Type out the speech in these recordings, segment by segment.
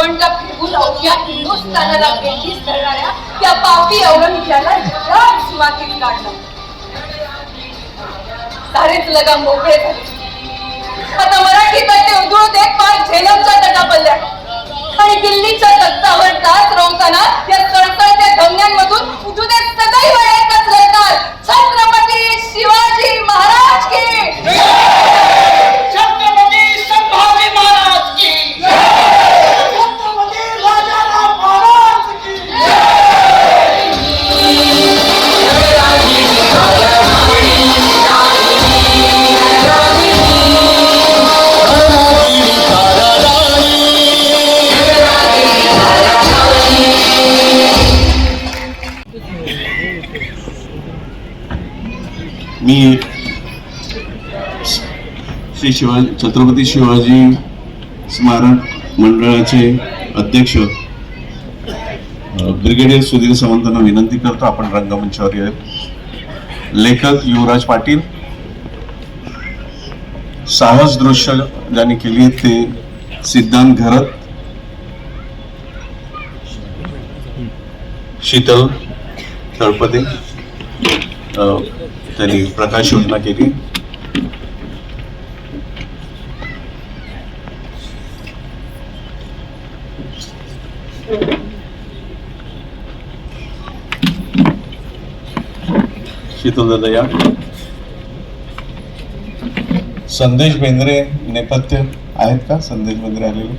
वळवंटा फिरवून अवघ्या हिंदुस्थानाला भेटीस धरणाऱ्या त्या पापी अवलंबियाला जगात सुवातीत काढलं. सारेच लगा मोकळे झाले. आता मराठीचा ते उधळू देत पार झेलमच्या तटापल्ल्या आणि दिल्लीच्या तख्तावर तास रोवताना या सळसळत्या धमन्यांमधून उठू देत मी श्री शिवाजी छत्रपती शिवाजी स्मारक मंडळाचे अध्यक्ष ब्रिगेडियर सुधीर सावंतांना विनंती करतो आपण रंगमंचावर येऊ लेखक युवराज पाटील साहस दृश्य ज्यांनी केली ते सिद्धांत घरत शीतल तळपदे त्यांनी प्रकाश योजना केली. शीतल दादा या. संदेश बेंद्रे नेपथ्य आहेत का? संदेश बेंद्रे आलेले?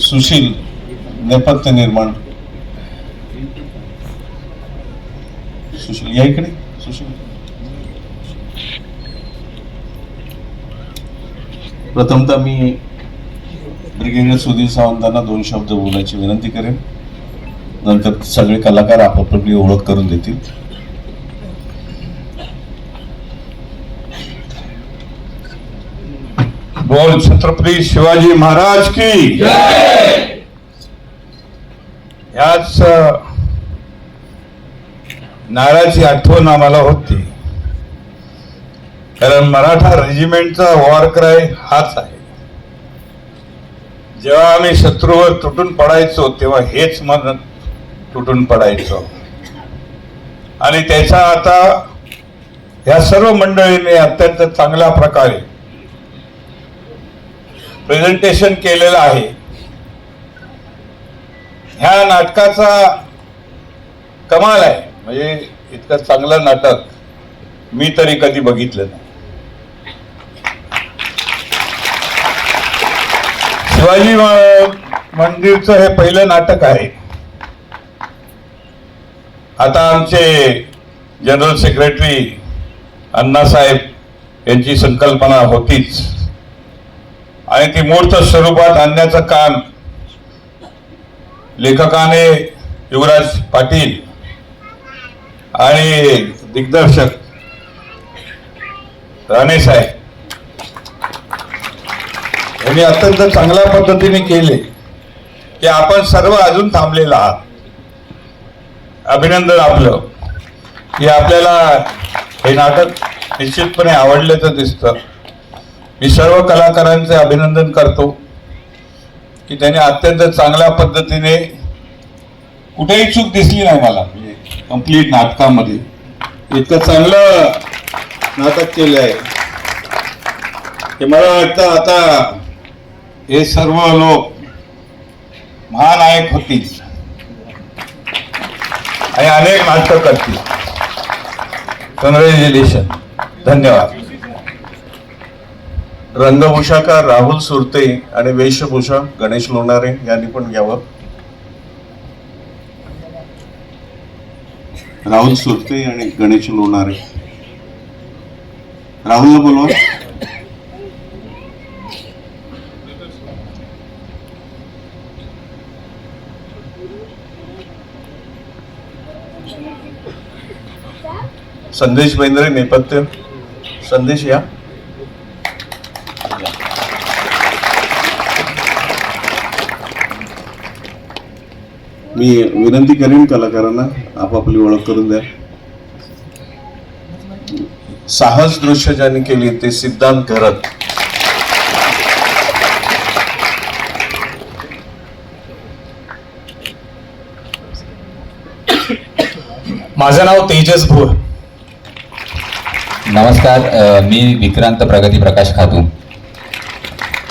सुशील नेपथ्य निर्माण. या इकडे. सुशील. प्रथमतः मी ब्रिगेडियर सुधीर सावंतांना दोन शब्द बोलायची विनंती करेन. नंतर सगळे कलाकार आपापली ओळख करून देतील. बोल छत्रपती शिवाजी महाराज की. याच नाराची आठवण आम्हाला होती. कारण मराठा रेजिमेंटचा वॉर क्राय हाच आहे. जेव्हा आम्ही शत्रूवर तुटून पडायचो तेव्हा हेच मन तुटून पडायचो. आणि त्याचा आता या सर्व मंडळींनी अत्यंत चांगल्या प्रकारे प्रेझेंटेशन केलेलं आहे. ह्या नाटकाचा कमाल आहे. म्हणजे इतकं चांगलं नाटक मी तरी कधी बघितलं नाही. शिवाजी मंदिरचं हे पहिलं नाटक आहे. आता आमचे जनरल सेक्रेटरी अण्णासाहेब यांची संकल्पना होतीच. आणि ती मूर्त स्वरूपात आणण्याचं काम लेखकाने युवराज पाटील आणि दिग्दर्शक राणे साहेब यांनी अत्यंत चांगल्या पद्धतीने केले की आपण सर्व अजून थांबलेला आहात. अभिनंदन आपलं की आपल्याला हे नाटक निश्चितपणे आवडल्याचं दिसतं. मी सर्व कलाकारांचे अभिनंदन करतो की त्यांनी अत्यंत चांगल्या पद्धतीने कुठेही चूक दिसली नाही मला. म्हणजे कंप्लीट नाटकामध्ये. इतकं चांगलं नाटक केलं आहे. ते मला वाटतं आता हे सर्व लोक महानायक होतील. आणि अनेक नाटकं करतील. कॉंग्रॅच्युलेशन धन्यवाद. रंगभूषाकार राहुल सुरते आणि वेशभूषा गणेश लोणारे यांनी पण घ्यावं. राहुल सुरते आणि गणेश लोणारे. राहुलला बोलवा. संदेश बेंद्रे नेपथ्य. संदेश या. मी विनंती करेन कलाकारांना आपापली ओळख करून द्या. साहस दृश्य ज्यांनी केली ते सिद्धांत करत माझं नाव तेजस भोर नमस्कार मी विक्रांत प्रगती प्रकाश खातू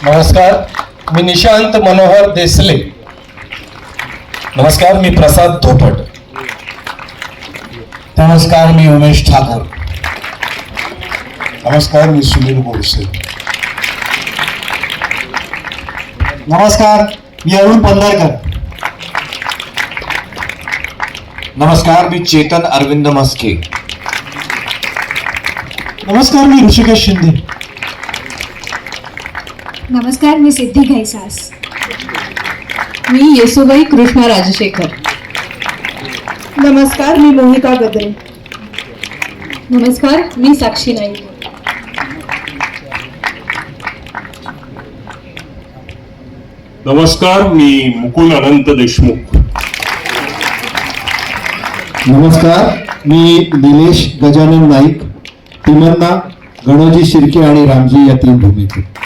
नमस्कार मी निशांत मनोहर देसले. नमस्कार, मी प्रसाद धोपट. नमस्कार, मी उमेश ठाकूर. नमस्कार, मी सुनील बोरसे नमस्कार, मी अरुण पंधरकर. नमस्कार, मी चेतन अरविंद मस्के. नमस्कार, मी ऋषिकेश शिंदे. नमस्कार, मी सिद्धी घैसास. मी येसुबाई कृष्णा राजशेखर. नमस्कार मी मोहिका गद्रे नमस्कार मी साक्षी नाईक. नमस्कार मी मुकुल अनंत देशमुख. नमस्कार मी निलेश गजानन नाईक. तिमन्ना गणोजी शिर्के आणि रामजी या तीन भूमिकेत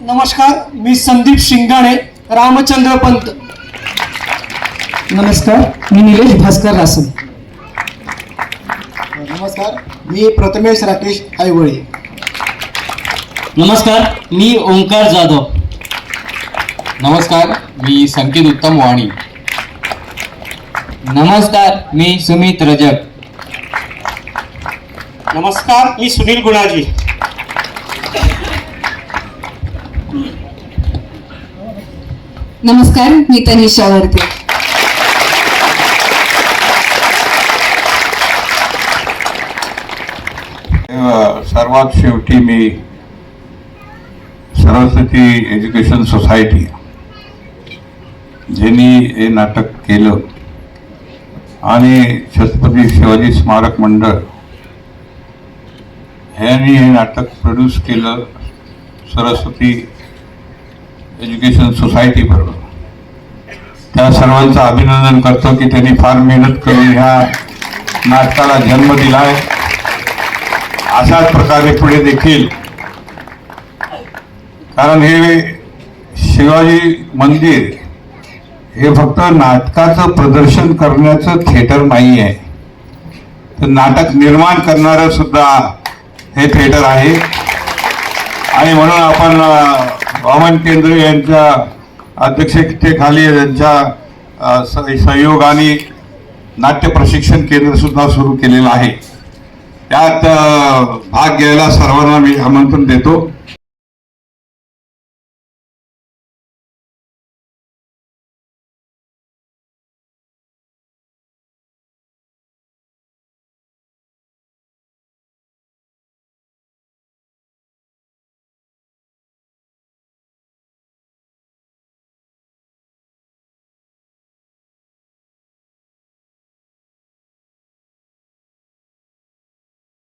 नमस्कार मी संदीप शिंगाणे रामचंद्र पंत. नमस्कार मी निलेश भास्कर रासम नमस्कार मी प्रथमेश राकेश ऐवळे नमस्कार मी ओंकार जाधव. नमस्कार मी संकेत उत्तम वाणी. नमस्कार मी सुमित रजक. नमस्कार मी सुनील गुणाजी. नमस्कार मी तनिषा वर्ते. सर्वात शेवटी मी सरस्वती एज्युकेशन सोसायटी ज्यांनी हे नाटक केलं आणि छत्रपती शिवाजी स्मारक मंडळ ह्यांनी हे नाटक प्रोड्यूस केलं सरस्वती एज्युकेशन सोसायटी बरोबर त्या सर्वांचं अभिनंदन करतो की त्यांनी फार मेहनत करून ह्या नाटकाला जन्म दिला आहे अशाच प्रकारे पुढे देखील. कारण हे शिवाजी मंदिर हे फक्त नाटकाचं प्रदर्शन करण्याचं थिएटर नाही आहे तर नाटक निर्माण करणारं सुद्धा हे थिएटर आहे. आणि म्हणून आपण वामन केंद्र यांच्या अध्यक्षतेखाली त्यांच्या सहयोगाने नाट्य प्रशिक्षण केंद्रसुद्धा सुरू केलेलं आहे. त्यात भाग घ्यायला सर्वांना मी आमंत्रण देतो.